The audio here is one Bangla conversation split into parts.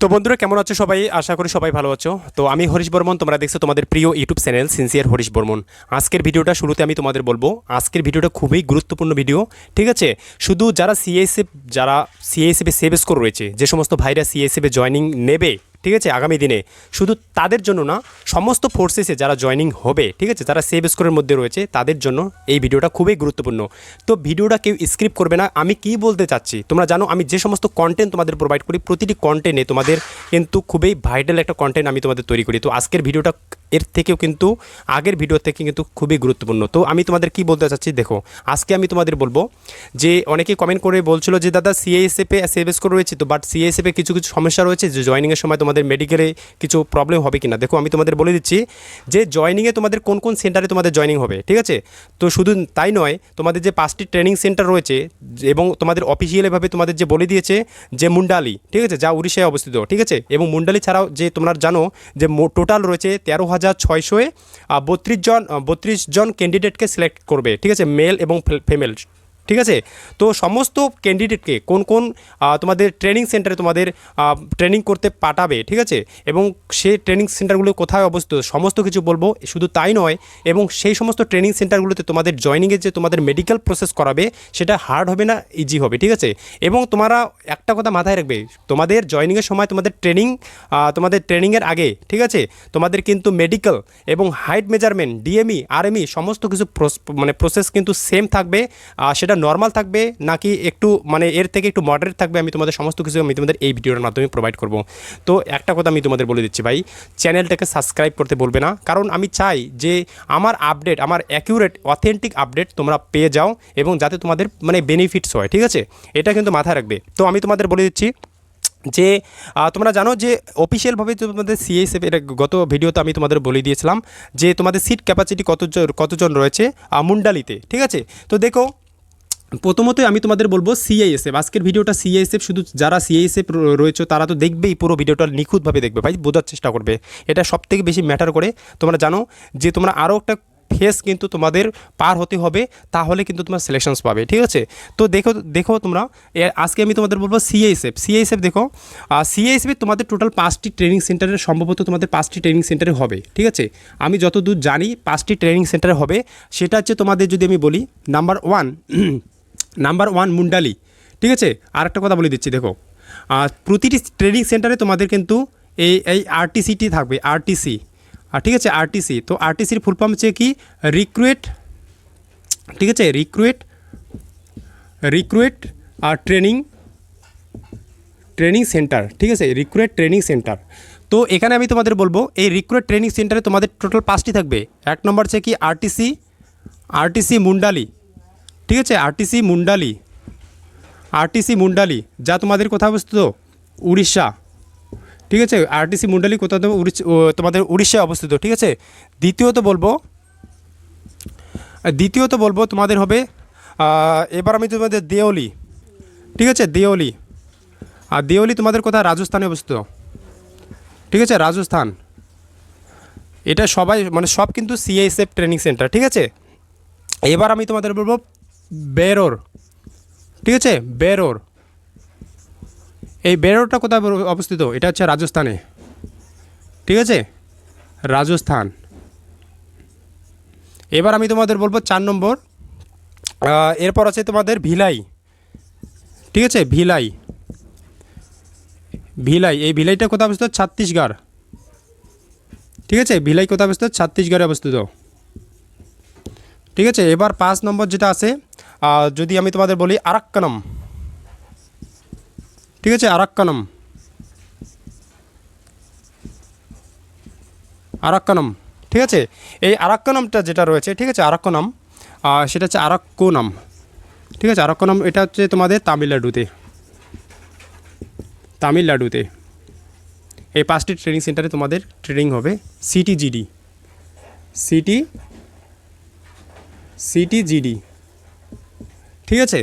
তো বন্ধুরা, কেমন আছো সবাই? আশা করি সবাই ভালো আছো। তো আমি হরিশ বর্মন, তোমরা দেখছ তোমাদের প্রিয় YouTube channel sincere Harish Barman. আজকের ভিডিওটা শুরুতে আমি তোমাদের বলব, আজকের ভিডিওটা খুবই গুরুত্বপূর্ণ ভিডিও, ঠিক আছে? শুধু যারা সিএসএফ যারা সিএসএফে সেভ স্কোর রয়েছে, যে সমস্ত ভাইরা সিএসএফে জয়নিং নেবে ঠিক আছে, আগামী দিনে। শুধু তাদের জন্য না, সমস্ত ফোর্সেসে যারা জয়নিং হবে, ঠিক আছে, যারা সেভ স্কোরের মধ্যে রয়েছে, তাদের জন্য এই ভিডিওটা খুবই গুরুত্বপূর্ণ। তো ভিডিওটা কেউ স্ক্রিপ করবে না, আমি কি বলতে চাচ্ছি? তোমরা জানো, আমি যে সমস্ত কন্টেন্ট তোমাদের প্রোভাইড করি, প্রতিটি কন্টেন্টে তোমাদের কিন্তু খুবই ভাইটাল একটা কন্টেন্ট আমি তোমাদের তৈরি করি। তো আজকের ভিডিওটা এর থেকেও কিন্তু আগের ভিডিও থেকে কিন্তু খুবই গুরুত্বপূর্ণ। তো আমি তোমাদের কি বলতে চাচ্ছি, দেখো, আজকে আমি তোমাদের বলব যে অনেকে কমেন্ট করে বলছিল যে, দাদা সিএসএফে সেভ স্কোর রয়েছে তো বাট সিএসএফে কিছু কিছু সমস্যা রয়েছে যে জয়নিংয়ের সময় তোমাদের মেডিকেলে কিছু প্রবলেম হবে কিনা? দেখো, আমি তোমাদের বলে দিচ্ছি যে জয়নিংয়ে তোমাদের কোন কোন সেন্টারে তোমাদের জয়নিং হবে, ঠিক আছে? তো শুধু তাই নয়, তোমাদের যে পাঁচটি ট্রেনিং সেন্টার রয়েছে এবং তোমাদের অফিসিয়ালিভাবে তোমাদের যে বলে দিয়েছে যে, মুন্ডালি, ঠিক আছে? যা উড়িষ্যায় অবস্থিত, ঠিক আছে? এবং মুন্ডালি ছাড়াও যে তোমরা জানো যে টোটাল রয়েছে তেরো হাজার ছয়শোয় বত্রিশ জন বত্রিশ জন ক্যান্ডিডেটকে সিলেক্ট করবে ঠিক আছে? মেল এবং ফিমেল ঠিক আছে? তো সমস্ত ক্যান্ডিডেটকে কোন কোন তোমাদের ট্রেনিং সেন্টারে তোমাদের ট্রেনিং করতে পাঠাবে, ঠিক আছে? এবং সেই ট্রেনিং সেন্টারগুলো কোথায় অবস্থিত, সমস্ত কিছু বলব, শুধু তাই নয়, এবং সেই সমস্ত ট্রেনিং সেন্টারগুলোতে তোমাদের জয়নিংয়ের যে তোমাদের মেডিকেল প্রসেস করাবে, সেটা হার্ড হবে না ইজি হবে, ঠিক আছে? এবং তোমরা একটা কথা মাথায় রাখবে, তোমাদের জয়নিংয়ের সময় তোমাদের ট্রেনিং তোমাদের ট্রেনিংয়ের আগে, ঠিক আছে? তোমাদের কিন্তু মেডিকেল এবং হাইট মেজারমেন্ট ডিএমই আরএমই সমস্ত কিছু মানে প্রসেস কিন্তু সেম থাকবে সেটা নর্মাল থাকবে নাকি একটু মানে এর থেকে একটু মডারেট থাকবে, আমি তোমাদের সমস্ত কিছু আমি তোমাদের এই ভিডিওর মাধ্যমে প্রোভাইড করব। তো একটা কথা আমি তোমাদের বলে দিচ্ছি ভাই চ্যানেলটাকে সাবস্ক্রাইব করতে বলবে না। কারণ আমি চাই যে আমার আপডেট আমার অ্যাকিউরেট অথেন্টিক আপডেট তোমরা পেয়ে যাও এবং যাতে তোমাদের মানে বেনিফিটস হয়, ঠিক আছে? এটা কিন্তু মাথায় রাখবে। তো আমি তোমাদের বলে দিচ্ছি যে তোমরা জানো যে অফিসিয়ালভাবে তোমাদের সিএসএফ এটা গত ভিডিওতে আমি তোমাদের বলে দিয়েছিলাম যে তোমাদের সিট ক্যাপাসিটি কতজন কতজন রয়েছে মুন্ডালিতে, ঠিক আছে? তো দেখো প্রথমতই আমি তোমাদের বলব সিআইএসএফ আজকের ভিডিওটা সিআইএসএফ শুধু যারা সিআইএসএফ রয়েছে, তারা তো দেখবেই পুরো ভিডিওটা নিখুঁতভাবে দেখবে। ভাই, বোঝার চেষ্টা করবে। এটা সব থেকে বেশি ম্যাটার করে। তোমরা জানো যে, তোমরা আরও একটা ফেস কিন্তু তোমাদের পার হতে হবে, তাহলে কিন্তু তোমার সিলেকশনস পাবে, ঠিক আছে? তো দেখো দেখো তোমরা আজকে আমি তোমাদের বলব সিআইএসএফ সিআইএসএফ দেখো সিআইএসএফ তোমাদের টোটাল পাঁচটি ট্রেনিং সেন্টারের সম্ভবত তোমাদের পাঁচটি ট্রেনিং সেন্টারে হবে, ঠিক আছে? আমি যতদূর জানি, পাঁচটি ট্রেনিং সেন্টারে হবে। সেটা হচ্ছে তোমাদের যদি আমি বলি number one number one Mundali. ঠিক আছে? আর একটা কথা বলে দিচ্ছি, দেখো। প্রতিটি ট্রেনিং সেন্টারে তোমাদের কিন্তু এই এই আরটিসিটি থাকবে আরটিসি আর ঠিক আছে আরটিসি তো আরটিসির ফুল ফর্ম হচ্ছে কি? রিক্রুয়েট ঠিক আছে? রিক্রুয়েট রিক্রুয়েট আর ট্রেনিং ট্রেনিং সেন্টার ঠিক আছে? রিক্রুয়েট ট্রেনিং সেন্টার তো এখানে আমি তোমাদের বলব, এই রিক্রুয়েট ট্রেনিং সেন্টারে তোমাদের টোটাল পাঁচটি থাকবে। এক নম্বর হচ্ছে কি? আরটিসি আরটিসি মুন্ডালি। ঠিক আছে আরটিসি মুন্ডালি আরটিসি মুন্ডালি যা তোমাদের কোথায় অবস্থিত, উড়িষ্যা। ঠিক আছে আরটিসি মুন্ডালি কোথাও তোমাদের উড়িষ্যায় অবস্থিত, ঠিক আছে? দ্বিতীয়ত বলব দ্বিতীয়ত বলব তোমাদের হবে এবার আমি তোমাদের দেওলি, ঠিক আছে, দেওলি। আর দেওলি তোমাদের কোথায়? রাজস্থানে অবস্থিত। ঠিক আছে, রাজস্থান। এটা সবাই মানে সব কিন্তু সিআইএসএফ ট্রেনিং সেন্টার ঠিক আছে? এবার আমি তোমাদের বলব বেরোর। ঠিক আছে? বেরোর। এই বেরোরটা কোথায় অবস্থিত? এটা হচ্ছে রাজস্থানে। ঠিক আছে? রাজস্থান। এবার আমি তোমাদের বলব চার নম্বর। এরপর আছে তোমাদের ভিলাই। ঠিক আছে? ভিলাই। ভিলাই। এই ভিলাইটা কোথায় অবস্থিত? ছত্তিশগড়। ঠিক আছে? ভিলাই কোথায় অবস্থিত? ছত্তিশগড়ে অবস্থিত। ঠিক আছে? এবার পাঁচ নম্বর যেটা আছে যদি আমি তোমাদের বলি আরাক্কানম। ঠিক আছে? আরাক্কানম। আরাক্কানম। ঠিক আছে? এই আরাক্কানমটা যেটা রয়েছে, ঠিক আছে? আরাক্কানম সেটা হচ্ছে আরাক্কোনাম। ঠিক আছে? আরাক্কানম, এটা হচ্ছে তোমাদের তামিলনাড়ুতে। তামিলনাড়ুতে। এই পাঁচটি ট্রেনিং সেন্টারে তোমাদের ট্রেনিং হবে সিটিজিডি সিটি সিটিজিডি ঠিক আছে?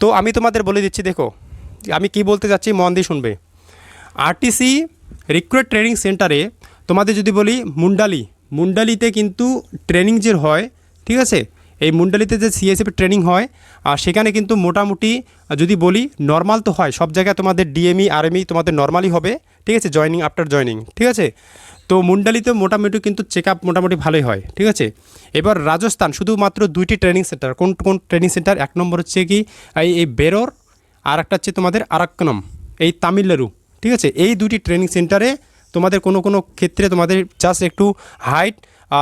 তো আমি তোমাদের বলে দিচ্ছি, দেখো, আমি কি বলতে যাচ্ছি, মন দিয়ে শুনবে। আরটিসি রিক্রুট ট্রেনিং সেন্টারে তোমাদের যদি বলি, মুন্ডালি, মুন্ডালিতে কিন্তু ট্রেনিং যে হয়, ঠিক আছে? এই মুন্ডালিতে যে সিএসএফ ট্রেনিং হয়, আর সেখানে কিন্তু মোটামুটি, যদি বলি নর্মাল তো হয়, সব জায়গায় তোমাদের ডিএমই আরএমই তোমাদের নর্মালি হবে, ঠিক আছে? জয়নিং আফটার জয়নিং ঠিক আছে? তো মুন্ডালিতে মোটামুটি কিন্তু চেক আপ মোটামুটি ভালোই হয়, ঠিক আছে? এবার রাজস্থান, শুধুমাত্র দুইটি ট্রেনিং সেন্টার কোন কোন ট্রেনিং সেন্টার এক নম্বর হচ্ছে কি, এই বেরোর আর একটা হচ্ছে তোমাদের আরাক্কনম, এই তামিলনাড়ু, ঠিক আছে? এই দুটি ট্রেনিং সেন্টারে তোমাদের কোনো কোনো ক্ষেত্রে তোমাদের জাস্ট একটু হাইট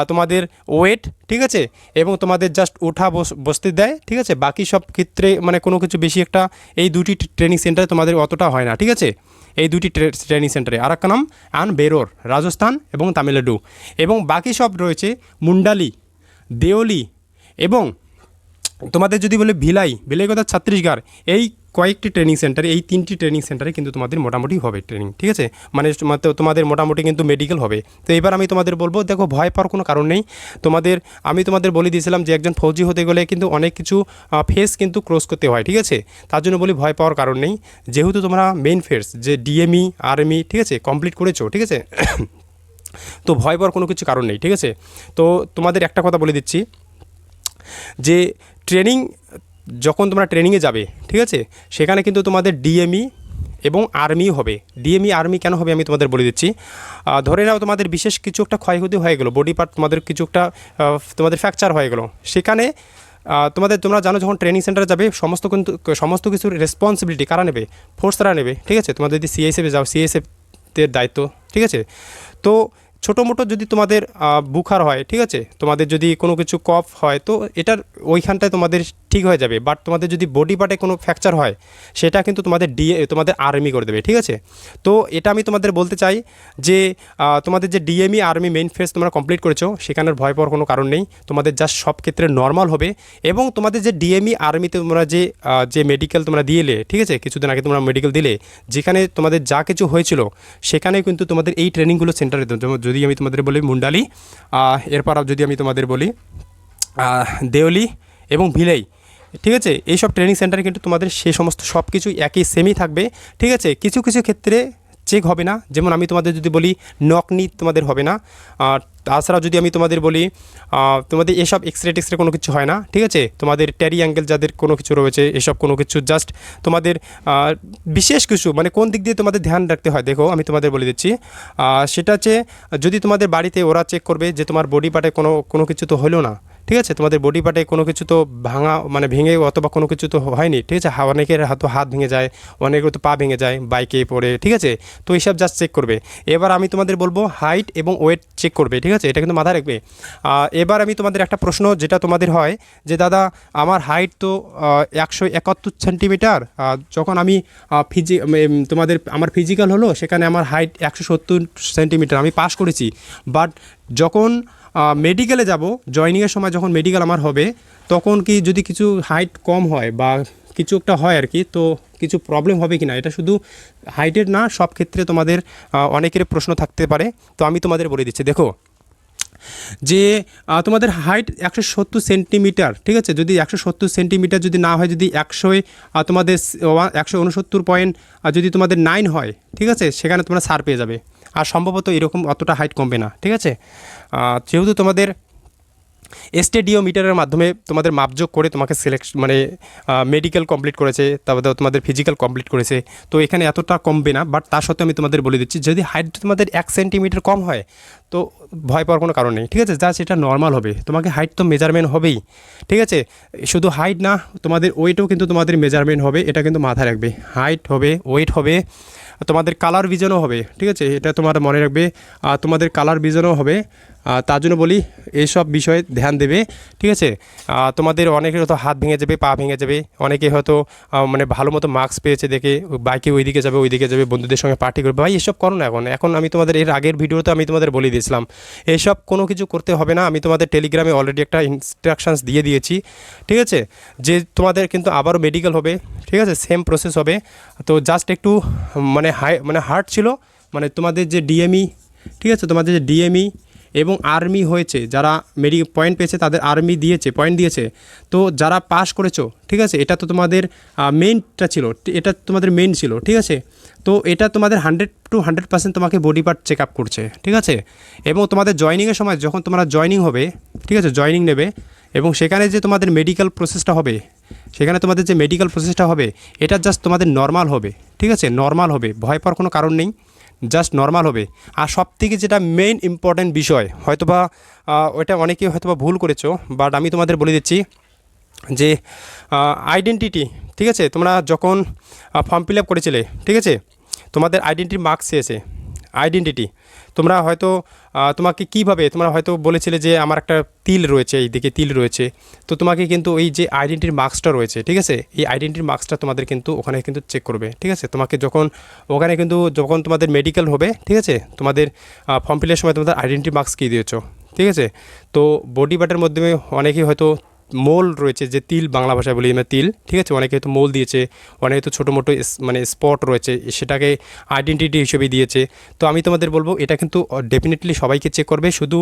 তোমাদের ওয়েট ঠিক আছে? এবং তোমাদের জাস্ট ওঠা বস- বসতে দেয়, ঠিক আছে? বাকি সব ক্ষেত্রে মানে কোনো কিছু বেশি একটা এই দুটি ট্রেনিং সেন্টারে তোমাদের অতটা হয় না, ঠিক আছে? এই দুটি ট্রে- ট্রেনিং সেন্টারে আরাক্কানাম অ্যান্ড বেরোর, রাজস্থান এবং তামিলনাড়ু। এবং বাকি সব রয়েছে মুন্ডালি, দেওলি এবং তোমাদের যদি বলে ভিলাই ভিলাই কথা ছত্তিশগড়, এই কয়েকটি ট্রেনিং সেন্টার এই তিনটি ট্রেনিং সেন্টারে কিন্তু তোমাদের মোটামুটি হবে ট্রেনিং ঠিক আছে? মানে তোমাদের- মোটামুটি কিন্তু মেডিকেল হবে। তো এবার আমি তোমাদের বলব, দেখো, ভয় পাওয়ার কোনো কারণ নেই। তোমাদের, আমি তোমাদের বলে দিয়েছিলাম যে একজন ফৌজি হতে গেলে কিন্তু অনেক কিছু ফেস কিন্তু ক্রস করতে হয়, ঠিক আছে? তার জন্য বলি ভয় পাওয়ার কারণ নেই। যেহেতু তোমরা মেন ফেস যে ডিএমই আর্মি ঠিক আছে? কমপ্লিট করেছ, ঠিক আছে? তো ভয় পাওয়ার কোনো কিছু কারণ নেই, ঠিক আছে? তো তোমাদের একটা কথা বলে দিচ্ছি। যে ট্রেনিং যখন তোমরা ট্রেনিংয়ে যাবে, ঠিক আছে? সেখানে কিন্তু তোমাদের ডিএমই এবং আর্মি হবে। ডিএমই আর্মি কেন হবে আমি তোমাদের বলে দিচ্ছি। ধরে নাও তোমাদের বিশেষ কিছু একটা ক্ষয়ক্ষতি হয়ে গেলো বডি পার্ট তোমাদের কিছু একটা তোমাদের ফ্র্যাকচার হয়ে গেলো। সেখানে তোমাদের, তোমরা জানো যখন ট্রেনিং সেন্টারে যাবে, সমস্ত কিন্তু, সমস্ত কিছুর রেসপন্সিবিলিটি কারা নেবে? ফোর্সরা নেবে, ঠিক আছে? তোমাদের যদি সিএসএফে যাও সিএসএফের দায়িত্ব, ঠিক আছে? তো ছোটো মোটো যদি তোমাদের বুখার হয়, ঠিক আছে? তোমাদের যদি কোনো কিছু কফ হয়, তো এটার ওইখানটায় তোমাদের ঠিক হয়ে যাবে। বাট তোমাদের যদি বডি পার্টে কোনো ফ্র্যাকচার হয়, সেটা কিন্তু তোমাদের ডিএ তোমাদের আর্মি করে দেবে, ঠিক আছে? তো এটা আমি তোমাদের বলতে চাই যে তোমাদের যে ডিএমই আর্মি মেইন ফেস তোমরা কমপ্লিট করেছ সেখানের ভয় পাওয়ার কোনো কারণ নেই। তোমাদের জাস্ট সব ক্ষেত্রে নর্মাল হবে এবং তোমাদের যে ডিএমই আর্মিতে তোমরা যে যে মেডিকেল তোমরা দিয়েলে ঠিক আছে? কিছুদিন আগে তোমরা মেডিকেল দিলে, যেখানে তোমাদের যা কিছু হয়েছিল সেখানে কিন্তু তোমাদের এই ট্রেনিংগুলো সেন্টারে যদি আমি তোমাদের বলি মুন্ডালি এরপর যদি আমি তোমাদের বলি দেওলি এবং ভিলাই, ঠিক আছে? এইসব ট্রেনিং সেন্টারে কিন্তু তোমাদের সে সমস্ত সব কিছু একই সেমই থাকবে, ঠিক আছে? কিছু কিছু ক্ষেত্রে চেক হবে না। যেমন আমি তোমাদের যদি বলি, নকনি তোমাদের হবে না। আর তাছাড়া যদি আমি তোমাদের বলি তোমাদের এসব এক্সরে টেক্সরে কোনো কিছু হয় না, ঠিক আছে? তোমাদের ট্যারি অ্যাঙ্গেল যাদের কোনো কিছু রয়েছে, এসব কোনো কিছু জাস্ট তোমাদের বিশেষ কিছু মানে কোন দিক দিয়ে তোমাদের ধ্যান রাখতে হয়, দেখো আমি তোমাদের বলে দিচ্ছি। সেটা হচ্ছে, যদি তোমাদের বাড়িতে ওরা চেক করবে যে তোমার বডি পার্টে কোনো কোনো কিছু তো হলো না ঠিক আছে? তোমাদের বডি পার্টে কোনো কিছু তো ভাঙা মানে ভেঙে অথবা কোনো কিছু তো হয়নি, ঠিক আছে? অনেকের হাত হাত ভেঙে যায়, অনেকের তো পা ভেঙে যায় বাইকে পড়ে, ঠিক আছে? তো এইসব জাস্ট চেক করবে। এবার আমি তোমাদের বলব হাইট এবং ওয়েট চেক করবে, ঠিক আছে? এটা কিন্তু মাথায় রাখবে। এবার আমি তোমাদের একটা প্রশ্ন যেটা তোমাদের হয়, যে দাদা, আমার হাইট তো একশো একাত্তর সেন্টিমিটার যখন আমি ফিজি তোমাদের, আমার ফিজিক্যাল হলো, সেখানে আমার হাইট একশো সত্তর সেন্টিমিটার আমি পাস করেছি। বাট যখন মেডিকেলে যাব। জয়নিংয়ের সময় যখন মেডিকেল আমার হবে, তখন কি যদি কিছু হাইট কম হয় বা কিছু একটা হয় আর কি, তো কিছু প্রবলেম হবে কি না এটা শুধু হাইটের না, সব ক্ষেত্রে তোমাদের অনেকের প্রশ্ন থাকতে পারে। তো আমি তোমাদের বলে দিচ্ছি, দেখো। যে তোমাদের হাইট একশো সত্তর সেন্টিমিটার ঠিক আছে? যদি একশো সত্তর সেন্টিমিটার যদি না হয়, যদি একশোয় তোমাদের একশো উনসত্তর পয়েন্ট যদি তোমাদের নাইন হয়, ঠিক আছে? সেখানে তোমরা সার পেয়ে যাবে। আর সম্ভবত এরকম অতটা হাইট কমবে না, ঠিক আছে? যেহেতু তোমাদের স্টেডিও মিটারের মাধ্যমে তোমাদের মাপযোগ করে তোমাকে সিলেক্ট মানে মেডিকেল কমপ্লিট করেছে, তারপরে তোমাদের ফিজিক্যাল কমপ্লিট করেছে, তো এখানে এতটা কমবে না বাট তার সত্ত্বেও আমি তোমাদের বলে দিচ্ছি, যদি হাইট তোমাদের এক সেন্টিমিটার কম হয়, তো ভয় পাওয়ার কোনো কারণ নেই, ঠিক আছে? যা সেটা নর্মাল হবে, তোমাকে হাইট তো মেজারমেন্ট হবেই, ঠিক আছে? শুধু হাইট না, তোমাদের ওয়েটও কিন্তু তোমাদের মেজারমেন্ট হবে, এটা কিন্তু মাথায় রাখবে হাইট হবে ওয়েট হবে তোমাদের কালার ভিজনও হবে ঠিক আছে? এটা তোমার মনে রাখবে। তোমাদের কালার ভিজনও হবে। তার জন্য বলি এইসব বিষয়ে ধ্যান দেবে, ঠিক আছে? তোমাদের অনেকের হয়তো হাত ভেঙে যাবে, পা ভেঙে যাবে, অনেকে হয়তো মানে ভালো মতো মার্কস পেয়েছে দেখে, বাইকে ওইদিকে যাবে ওইদিকে যাবে, বন্ধুদের সঙ্গে পার্টি করবে। ভাই, এসব করো না এখন। এখন আমি তোমাদের, এর আগের ভিডিওতে আমি তোমাদের বলে দিয়েছিলাম, এসব কোনো কিছু করতে হবে না। আমি তোমাদের টেলিগ্রামে অলরেডি একটা ইনস্ট্রাকশানস দিয়ে দিয়েছি, ঠিক আছে? যে তোমাদের কিন্তু আবারও মেডিকেল হবে, ঠিক আছে? সেম প্রসেস হবে। তো জাস্ট একটু মানে হাই মানে হার্ড ছিল মানে তোমাদের যে ডিএমই ঠিক আছে? তোমাদের যে ডিএমই এবং আর্মি হয়েছে, যারা মেডি পয়েন্ট পেয়েছে, তাদের আর্মি দিয়েছে, পয়েন্ট দিয়েছে। তো যারা পাস করেছ, ঠিক আছে, এটা তো তোমাদের মেনটা ছিল এটা তোমাদের মেন ছিল, ঠিক আছে? তো এটা তোমাদের হান্ড্রেড টু হান্ড্রেড পার্সেন্ট তোমাকে বডি পার্ট চেক আপ করছে, ঠিক আছে? এবং তোমাদের জয়নিংয়ের সময় যখন তোমরা জয়নিং হবে, ঠিক আছে জয়নিং নেবে, এবং সেখানে যে তোমাদের মেডিকেল প্রসেসটা হবে, সেখানে তোমাদের যে মেডিকেল প্রসেসটা হবে, এটা জাস্ট তোমাদের নর্মাল হবে, ঠিক আছে? নর্মাল হবে, ভয় পাওয়ার কোনো কারণ নেই। জাস্ট নর্মাল হবে। আর সব থেকে যেটা মেইন ইম্পর্ট্যান্ট বিষয়, হয়তোবা ওইটা অনেকেই হয়তোবা ভুল করেছ বাট আমি তোমাদের বলে দিচ্ছি যে আইডেন্টিটি ঠিক আছে? তোমরা যখন ফর্ম ফিল আপ করেছিলে, ঠিক আছে? তোমাদের আইডেন্টি মার্কস চেয়েছে আইডেন্টিটি তোমরা হয়তো তোমাকে কীভাবে, তোমরা হয়তো বলেছিলে যে আমার একটা তিল রয়েছে, এই দিকে তিল রয়েছে। তো তোমাকে কিন্তু এই যে আইডেন্টির মার্কসটা রয়েছে, ঠিক আছে? এই আইডেন্টির মার্কসটা তোমাদের কিন্তু ওখানে কিন্তু চেক করবে, ঠিক আছে? তোমাকে যখন, ওখানে কিন্তু যখন তোমাদের মেডিকেল হবে, ঠিক আছে? তোমাদের ফর্ম ফিলের সময় তোমাদের আইডেন্টি মার্কস কী দিয়েছ, ঠিক আছে? তো বডি পার্টের মাধ্যমে অনেকেই হয়তো মোল রয়েছে যে তিল বাংলা ভাষায় বলি আমরা তিল, ঠিক আছে? অনেকে হয়তো মোল দিয়েছে, অনেকে তো ছোটো মোটো মানে স্পট রয়েছে, সেটাকে আইডেন্টিটি হিসেবে দিয়েছে। তো আমি তোমাদের বলব, এটা কিন্তু ডেফিনেটলি সবাইকে চেক করবে। শুধু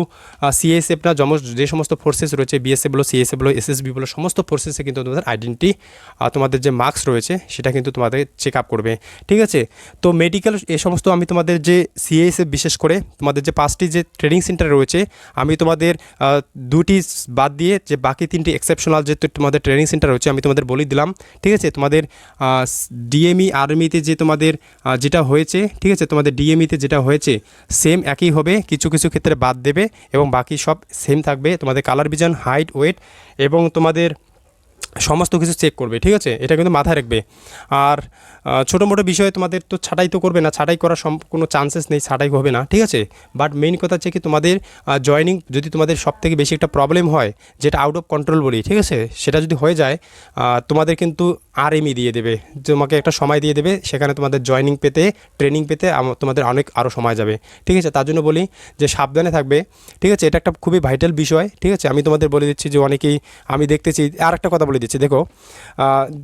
সিএসএফ না যম যে সমস্ত ফোর্সেস রয়েছে বিএসএফ বলো সিএসএফ বলো এসএসবি বলো, সমস্ত ফোর্সেসে কিন্তু তোমাদের আইডেন্টি তোমাদের যে মার্কস রয়েছে, সেটা কিন্তু তোমাদের চেক আপ করবে, ঠিক আছে? তো মেডিকেল এ সমস্ত আমি তোমাদের যে সিএসএফ বিশেষ করে, তোমাদের যে পাঁচটি যে ট্রেনিং সেন্টার রয়েছে, আমি তোমাদের দুটি বাদ দিয়ে যে বাকি তিনটি এক্সেপশনাল যে তোমাদের ট্রেনিং সেন্টার রয়েছে, আমি তোমাদের বলে দিলাম, ঠিক আছে? তোমাদের ডিএমই আর্মিতে যে তোমাদের যেটা হয়েছে, ঠিক আছে? তোমাদের ডিএমইতে যেটা হয়েছে সেম একই হবে, কিছু কিছু ক্ষেত্রে বাদ দেবে এবং বাকি সব সেম থাকবে। তোমাদের কালার ভিজন হাইট ওয়েট এবং তোমাদের সমস্ত কিছু চেক করবে, ঠিক আছে? এটা কিন্তু মাথায় রাখবে। আর ছোটো মোটো বিষয়ে তোমাদের তো ছাটাই তো করবে না, ছাটাই করার সম, কোনো চান্সেস নেই, ছাটাই হবে না, ঠিক আছে? বাট মেইন কথা হচ্ছে কি তোমাদের জয়নিং যদি তোমাদের সব থেকে বেশি একটা প্রবলেম হয়, যেটা আউট অফ কন্ট্রোল বলি, ঠিক আছে? সেটা যদি হয়ে যায় তোমাদের কিন্তু আরএমই দিয়ে দেবে। তোমাকে একটা সময় দিয়ে দেবে, সেখানে তোমাদের জয়নিং পেতে ট্রেনিং পেতে তোমাদের অনেক আরও সময় যাবে, ঠিক আছে? তার জন্য বলি যে সাবধানে থাকবে, ঠিক আছে? এটা একটা খুবই ভাইটাল বিষয়, ঠিক আছে? আমি তোমাদের বলে দিচ্ছি যে অনেকেই, আমি দেখতেছি আর একটা কথা বলে দিচ্ছি। দেখো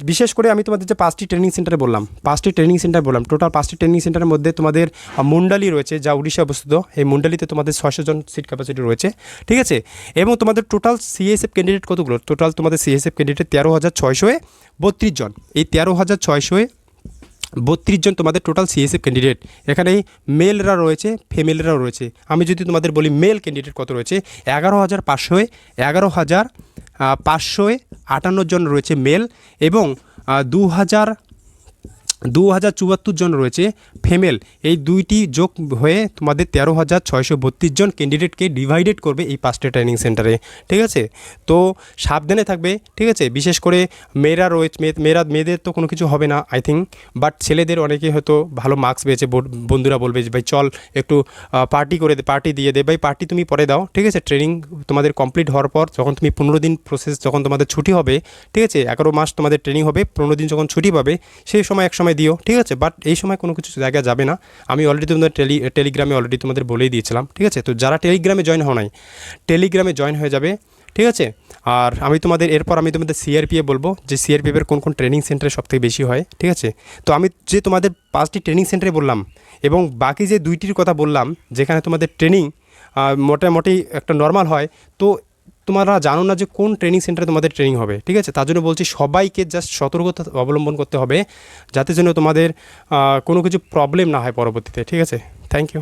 বিশেষ করে আমি তোমাদের যে পাঁচটি ট্রেনিং সেন্টারে বললাম, পাঁচটি ট্রেনিং সেন্টার বললাম টোটাল পাঁচটি ট্রেনিং সেন্টারের মধ্যে তোমাদের মুন্ডালি রয়েছে, যা উড়িষ্যা অবস্থিত। এই মুন্ডালিতে তোমাদের ছয়শো জন সিট ক্যাপাসিটি রয়েছে, ঠিক আছে? এবং তোমাদের টোটাল সিএসএফ ক্যান্ডিডেট কতগুলো? টোটাল তোমাদের সিএসএফ ক্যান্ডিডেট তেরো হাজার ছয়শোয় বত্রিশ জন। এই তেরো হাজার ছয়শোয় বত্রিশ জন তোমাদের টোটাল সিএসএফ ক্যান্ডিডেট এখানে মেলরা রয়েছে ফিমেলরাও রয়েছে। আমি যদি তোমাদের বলি মেল ক্যান্ডিডেট কত রয়েছে, এগারো হাজার পাঁচশোয় এগারো হাজার পাঁচশোয় আটান্ন জন রয়েছে মেল এবং দু হাজার দু হাজার চুয়াত্তর জন রয়েছে ফিমেল এই দুইটি যোগ হয়ে তোমাদের তেরো হাজার ছয়শো বত্রিশ জন ক্যান্ডিডেটকে ডিভাইডেড করবে এই পাঁচটা ট্রেনিং সেন্টারে ঠিক আছে? তো সাবধানে থাকবে, ঠিক আছে? বিশেষ করে মেয়েরা রয়েছে মেয়েরা মেয়েদের তো কোনো কিছু হবে না আই থিঙ্ক বাট ছেলেদের অনেকে হয়তো ভালো মার্কস পেয়েছে বন্ধুরা বলবে যে, ভাই, চল একটু পার্টি করে দে পার্টি দিয়ে দে। ভাই পার্টি তুমি পরে দাও, ঠিক আছে? ট্রেনিং তোমাদের কমপ্লিট হওয়ার পর যখন তুমি পনেরো দিন প্রসেস যখন তোমাদের ছুটি হবে, ঠিক আছে? এগারো মাস তোমাদের ট্রেনিং হবে, পনেরো দিন যখন ছুটি পাবে, সেই সময় এক সময় দিও, ঠিক আছে? বাট এই সময় কোনো কিছু জায়গা যাবে না। আমি অলরেডি তোমাদের টেলি টেলিগ্রামে অলরেডি তোমাদের বলেই দিয়েছিলাম, ঠিক আছে? তো যারা টেলিগ্রামে জয়েন হও নাই টেলিগ্রামে জয়েন হয়ে যাবে, ঠিক আছে? আর আমি তোমাদের, এরপর আমি তোমাদের সিআরপিএ বলব, যে সিআরপিএফের কোন কোন ট্রেনিং সেন্টারে সবথেকে বেশি হয়, ঠিক আছে? তো আমি যে তোমাদের পাঁচটি ট্রেনিং সেন্টারে বললাম, এবং বাকি যে দুইটির কথা বললাম, যেখানে তোমাদের ট্রেনিং মোটামুটি একটা নর্মাল হয়, তো তোমরা জানো না যে কোন ট্রেনিং সেন্টারে তোমাদের ট্রেনিং হবে, ঠিক আছে? তার জন্য বলছি সবাইকে জাস্ট সতর্কতা অবলম্বন করতে হবে, যাতে যেন তোমাদের কোনো কিছু প্রবলেম না হয় পরবর্তীতে, ঠিক আছে? Thank you